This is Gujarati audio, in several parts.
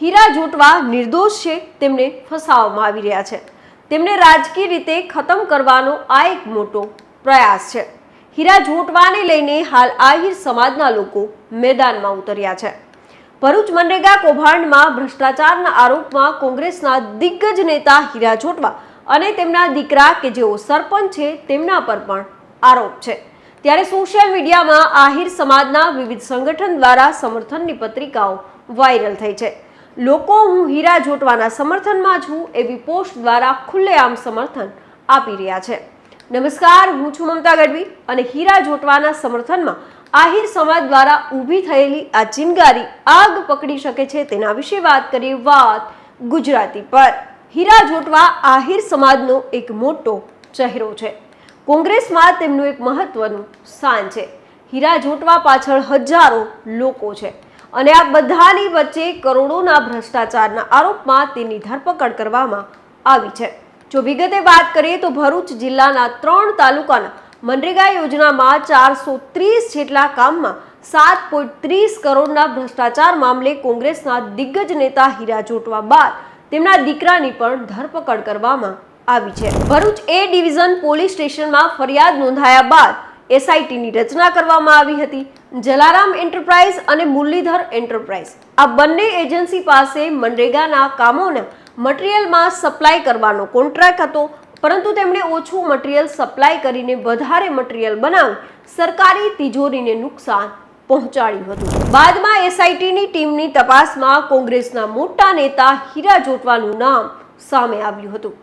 હીરા જોટવા નિર્દોષ છે તેમને ફસાવવામાં આવી રહ્યા છે. તેમને રાજકીય રીતે ખતમ કરવાનો આ એક મોટો પ્રયાસ છે. હીરા જોટવાને લઈને હાલ આહિર સમાજના લોકો મેદાનમાં ઉતર્યા છે. ભરૂચ મનરેગા કૌભાંડમાં ભ્રષ્ટાચારના આરોપમાં કોંગ્રેસના દિગ્ગજ નેતા હીરા જોટવા અને તેમના દીકરા કે જેઓ સરપંચ છે તેમના પર પણ આરોપ છે. ત્યારે સોશિયલ મીડિયામાં આહિર સમાજના વિવિધ સંગઠન દ્વારા સમર્થનની પત્રિકાઓ વાયરલ થઈ છે. લોકો હું હીરા જોટવાના સમર્થનમાં છું એવી પોસ્ટ દ્વારા ખુલ્લેઆમ સમર્થન આપી રહ્યા છે. નમસ્કાર, હું છું મમતા ગઢવી અને હીરા જોટવાના સમર્થનમાં આહિર સમાજ દ્વારા ઊભી થયેલી આ ચિનગારી આગ પકડી શકે છે તેના વિશે વાત કરીએ વાત ગુજરાતી પર. હીરા જોટવા આહિર સમાજનો એક મોટો ચહેરો છે. કોંગ્રેસમાં તેમનું એક મહત્વનું સ્થાન છે. હીરા જોટવા પાછળ હજારો લોકો છે. અને આ બધાની વચ્ચે કરોડોના ભ્રષ્ટાચારના આરોપમાં તેની ધરપકડ કરવામાં આવી છે. જો વિગતે વાત કરીએ તો ભરૂચ જિલ્લાના ત્રણ તાલુકાના મનરેગા યોજનામાં ચારસો ત્રીસ જેટલા કામમાં સાત પોઈન્ટ ત્રીસ કરોડના ભ્રષ્ટાચાર મામલે કોંગ્રેસના દિગ્ગજ નેતા હીરા જોટવા બાદ તેમના દીકરાની પણ ધરપકડ કરવામાં આવી છે. ભરૂચ એ ડિવિઝન પોલીસ સ્ટેશનમાં ફરિયાદ નોંધાયા બાદ એસઆઈટીની રચના કરવામાં આવી હતી. જલારામ એન્ટરપ્રાઇઝ અને મુરલીધર એન્ટરપ્રાઇઝ. આ બંને એજન્સી પાસે મનરેગાના કામોના મટીરિયલમાં સપ્લાય કરવાનો કોન્ટ્રાક્ટ હતો, પરંતુ તેમણે ઓછું મટીરિયલ સપ્લાય કરીને વધારે મટીરિયલ બનાવી સરકારી તિજોરીને નુકસાન પહોંચાડ્યું હતું. બાદમાં એસઆઈટીની ટીમની તપાસમાં કોંગ્રેસના મોટા નેતા હીરા જોટવાનું નામ સામે આવ્યું હતું.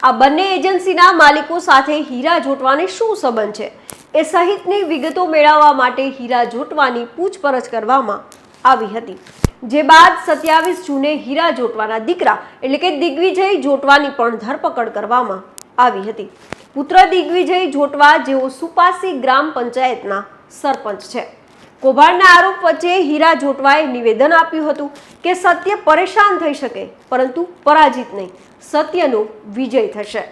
આ બંને એજન્સીના માલિકો સાથે હીરા જોટવાને શું સંબંધ છે? એ સહિતની વિગતો મેળવવા માટે હીરા જોટવાની પૂછપરછ કરવામાં આવી હતી. જે બાદ સત્યાવીસ જૂને હીરા જોટવાના દીકરા, એટલે કે દિગ્વિજય જોટવાની પણ ધરપકડ કરવામાં આવી હતી. પુત્ર દિગ્વિજય જોટવા જેઓ સુપાસી ગ્રામ પંચાયતના સરપંચ છે. કૌભાંડના આરોપ વચ્ચે હીરા જોટવાએ નિવેદન આપ્યું હતું કે સત્ય પરેશાન થઈ શકે, પરંતુ પરાજિત નહીં. સત્યનો વિજય થશે.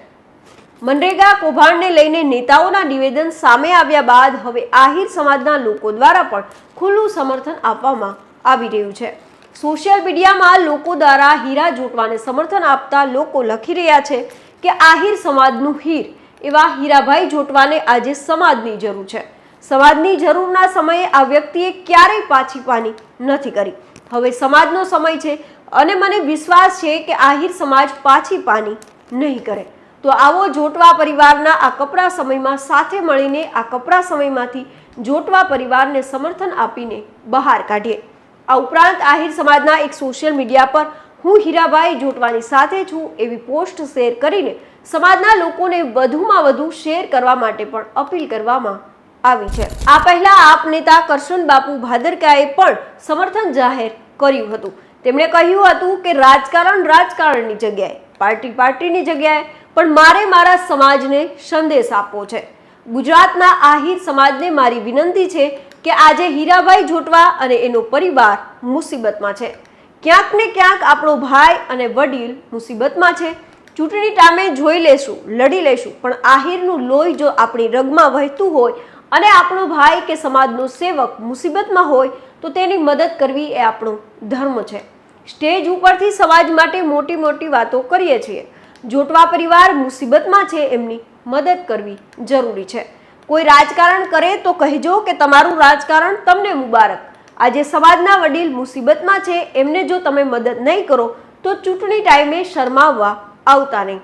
મનરેગા કૌભાંડને લઈને નેતાઓના નિવેદન સામે આવ્યા બાદ હવે આહિર સમાજના લોકો દ્વારા પણ ખુલ્લું સમર્થન આપવામાં આવી રહ્યું છે. સોશિયલ મીડિયામાં લોકો દ્વારા હીરા જોટવાને સમર્થન આપતા લોકો લખી રહ્યા છે કે આહિર સમાજનું હીર, એવા હીરાભાઈ જોટવાને આજે સમાજની જરૂર છે. સમાજની જરૂરના સમયે આ વ્યક્તિએ ક્યારેય પાછી પાની નથી કરી. હવે સમાજનો સમય છે અને મને વિશ્વાસ છે કે આહિર સમાજ પાછી પાની નહીં કરે. તો આવો જોટવા પરિવારના આ કપરા સમયમાં સાથે મળીને આ કપરા સમયમાંથી જોટવા પરિવારને સમર્થન આપીને બહાર કાઢીએ. આ ઉપરાંત આહિર સમાજના એક સોશિયલ મીડિયા પર હું હીરાભાઈ જોટવાની સાથે છું એવી પોસ્ટ શેર કરીને સમાજના લોકોને વધુમાં વધુ શેર કરવા માટે પણ અપીલ કરવામાં આવી છે. આ પહેલા આપ નેતા કરશન બાપુ ભાદરકાએ પણ સમર્થન જાહેર કર્યું હતું. તેમણે કહ્યું હતું કે રાજકારણ રાજકારણની જગ્યાએ પાર્ટી પાર્ટીની જગ્યાએ, પણ મારે મારા સમાજને સંદેશ આપવો છે. ગુજરાતના આહિર સમાજને મારી વિનંતી છે કે આજે હીરાભાઈ જોટવા અને એનો પરિવાર મુસીબતમાં છે. ક્યાંક ને ક્યાંક આપણો ભાઈ અને વડીલ મુસીબતમાં છે. ચૂંટણી ટામે જોઈ લેશું, લડી લેશું, પણ આહિરનું લોહી જો આપણી રગમાં વહેતું હોય અને આપણો ભાઈ કે સમાજનો સેવક મુસીબતમાં હોય, તો તેની મદદ કરવી એ આપણો ધર્મ છે. સ્ટેજ ઉપરથી સમાજ માટે મોટી મોટી વાતો કરીએ છીએ. જોટવા પરિવાર મુસીબતમાં છે એમની મદદ કરવી જરૂરી છે. કોઈ રાજકારણ કરે તો કહેજો કે તમારું રાજકારણ તમને મુબારક. આજે સમાજના વડીલ મુસીબતમાં છે, એમને જો તમે મદદ નહીં કરો, તો ચૂંટણી ટાઈમે શરમાવવા આવતા નહીં.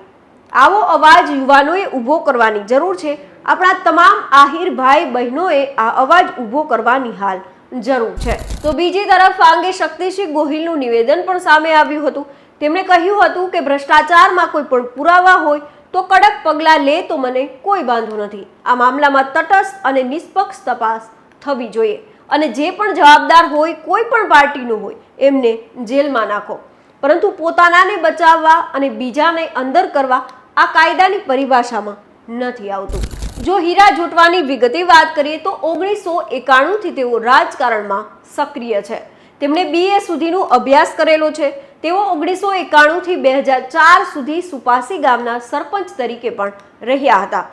આવો અવાજ યુવાનોએ ઊભો કરવાની જરૂર છે. આપણા તમામ આહિર ભાઈ બહેનોએ આ અવાજ ઊભો કરવાની હાલ જરૂર છે. તો બીજી તરફ આ અંગે શક્તિસિંહ ગોહિલનું નિવેદન પણ સામે આવ્યું હતું. તેમણે કહ્યું હતું કે ભ્રષ્ટાચારમાં કોઈ પણ પુરાવા હોય તો કડક પગલાં લે તો મને કોઈ વાંધો નથી. આ મામલામાં તટસ્થ અને નિષ્પક્ષ તપાસ થવી જોઈએ. અને જે પણ જવાબદાર હોય, કોઈ પણ પાર્ટીનું હોય, એમને જેલમાં નાખો. પરંતુ પોતાનાને બચાવવા અને બીજાને અંદર કરવા આ કાયદાની પરિભાષામાં નથી આવતું. જો હીરા જોટવાની વિગતે વાત કરીએ તો ઓગણીસો એકાણુંથી તેઓ રાજકારણમાં સક્રિય છે. તેમણે બીએ સુધીનો અભ્યાસ કરેલો છે. તેઓ ઓગણીસો એકાણુંથી બે હજાર ચાર સુધી સુપાસી ગામના સરપંચ તરીકે પણ રહ્યા હતા.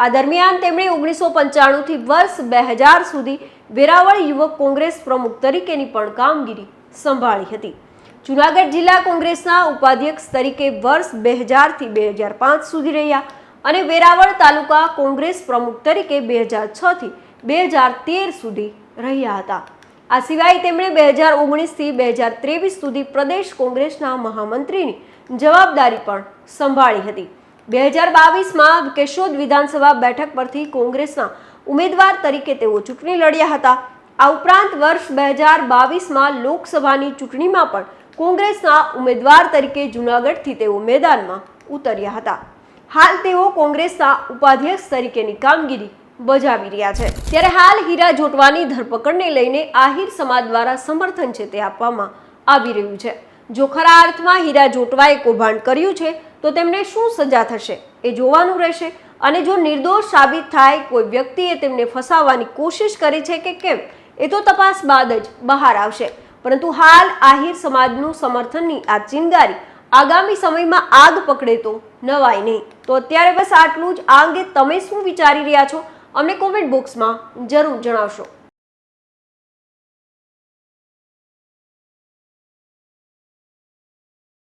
આ દરમિયાન તેમણે ઓગણીસો પંચાણુંથી વર્ષ બે હજાર સુધી વેરાવળ યુવક કોંગ્રેસ પ્રમુખ તરીકેની પણ કામગીરી સંભાળી હતી. જુનાગઢ જિલ્લા કોંગ્રેસના ઉપાધ્યક્ષ તરીકે વર્ષ બે હજારથી બે હજાર પાંચ સુધી રહ્યા. અને વેરાવળ તાલુકા કોંગ્રેસ પ્રમુખ તરીકે બે હજાર છથી બે હજાર તેર સુધી રહ્યા હતા. આ સિવાય તેમણે બે હજાર ઓગણીસથી બે હજાર ત્રેવીસ સુધી પ્રદેશ કોંગ્રેસના મહામંત્રીની જવાબદારી પણ સંભાળી હતી. બે હજાર બાવીસમાં કેશોદ વિધાનસભા બેઠક પરથી કોંગ્રેસના ઉમેદવાર તરીકે તેઓ ચૂંટણી લડ્યા હતા. આ ઉપરાંત વર્ષ બે હજાર બાવીસમાં લોકસભાની ચૂંટણીમાં પણ કોંગ્રેસના ઉમેદવાર તરીકે જૂનાગઢથી તેઓ મેદાનમાં ઉતર્યા હતા. હાલ તેઓ કોંગ્રેસના ઉપાધ્યક્ષ તરીકેની કામગીરી બજાવી રહ્યા છે. ત્યારે હાલ હીરા જોટવાની ધરપકડને લઈને આહિર સમાજ દ્વારા સમર્થન છે તે આપવામાં આવી રહ્યું છે. જો ખરા અર્થમાં હીરા જોટવાએ કૌભાંડ કર્યું છે, તો તેમને શું સજા થશે એ જોવાનું રહેશે. અને જો નિર્દોષ સાબિત થાય, કોઈ વ્યક્તિએ તેમને ફસાવવાની કોશિશ કરી છે કે કેમ, એ તો તપાસ બાદ જ બહાર આવશે. પરંતુ હાલ આહિર સમાજનું સમર્થનની આ ચિનગારી આગામી સમયમાં આગ પકડે તો નવાય નહીં. તો અત્યારે બસ આટલું જ. આ અંગે તમે શું વિચારી રહ્યા છો? અમને કોમેન્ટ બોક્સમાં જરૂર જણાવશો.